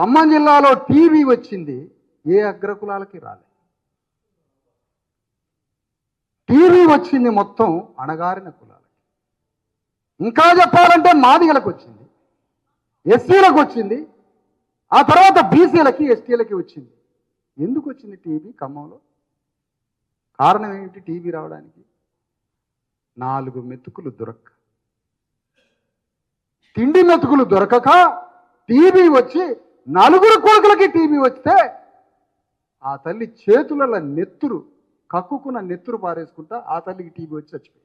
ఖమ్మం జిల్లాలో టీవీ వచ్చింది ఏ అగ్రకులాలకి రాలే. టీవీ వచ్చింది మొత్తం అణగారిన కులాలకి. ఇంకా చెప్పాలంటే మాదిగలకు వచ్చింది ఎస్సీలకు వచ్చింది ఆ తర్వాత బీసీలకి ఎస్టీలకి వచ్చింది. ఎందుకు వచ్చింది టీవీ ఖమ్మంలో? కారణం ఏమిటి టీవీ రావడానికి? నాలుగు మెతుకులు దొరక్క. తిండి మెతుకులు దొరకక టీవీ వచ్చి నలుగురు కొడుకులకి టీవీ వస్తే ఆ తల్లి చేతులలో నెత్తురు కక్కుకున్న నెత్తురు పారేసుకుంటా ఆ తల్లికి టీవీ వచ్చి చచ్చిపోయింది.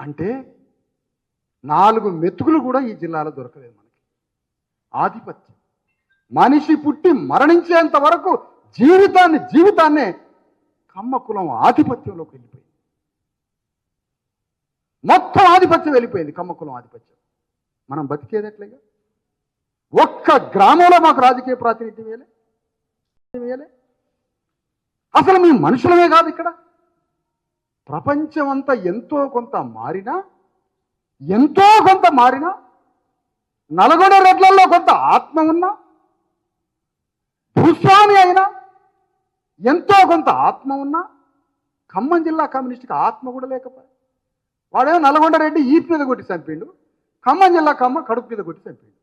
అంటే నాలుగు మెతుకులు కూడా ఈ జిల్లాలో దొరకలేదు మనకి. ఆధిపత్యం. మనిషి పుట్టి మరణించేంత వరకు జీవితాన్ని జీవితాన్నే కమ్మ కులం ఆధిపత్యంలోకి వెళ్ళిపోయింది. మొత్తం ఆధిపత్యం వెళ్ళిపోయింది కమ్మ కులం ఆధిపత్యం. మనం బతికేదట్లేగా ఒక్క గ్రామంలో మాకు రాజకీయ ప్రాతినిధ్యం వేయలే. వేయలే. అసలు మీ మనుషులమే కాదు ఇక్కడ. ప్రపంచం అంతా ఎంతో కొంత మారినా ఎంతో కొంత మారినా నల్గొండ రెడ్లలో కొంత ఆత్మ ఉన్నా భూస్వామి అయినా ఎంతో కొంత ఆత్మ ఉన్నా ఖమ్మం జిల్లా కమ్యూనిస్ట్కి ఆత్మ కూడా లేకపోయా. వాడేమో నల్గొండ రెడ్డి ఈపి మీద కొట్టి చంపిండు. ఖమ్మం జిల్లా ఖమ్మం కడుపు మీద కొట్టి చంపిండు